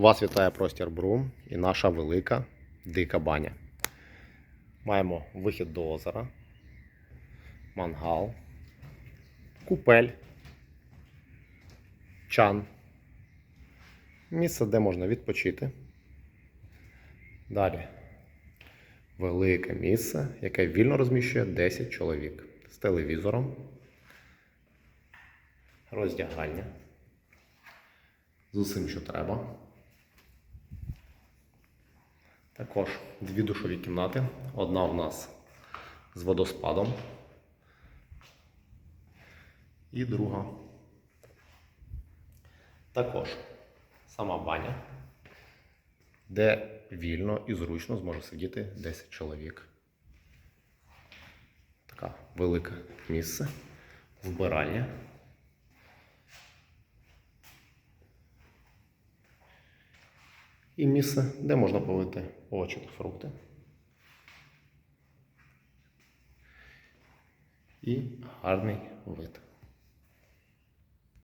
Вас вітає простір Брум і наша велика дика баня. Маємо вихід до озера, мангал, купель, чан, місце, де можна відпочити. Далі велике місце, яке вільно розміщує 10 чоловік з телевізором, роздягання з усім, що треба. Також дві душові кімнати. Одна у нас з водоспадом. І друга. Також сама баня, де вільно і зручно зможе сидіти 10 чоловік. Така велике місце. Вбиральня. І місце, де можна полити овочі та фрукти. І гарний вид.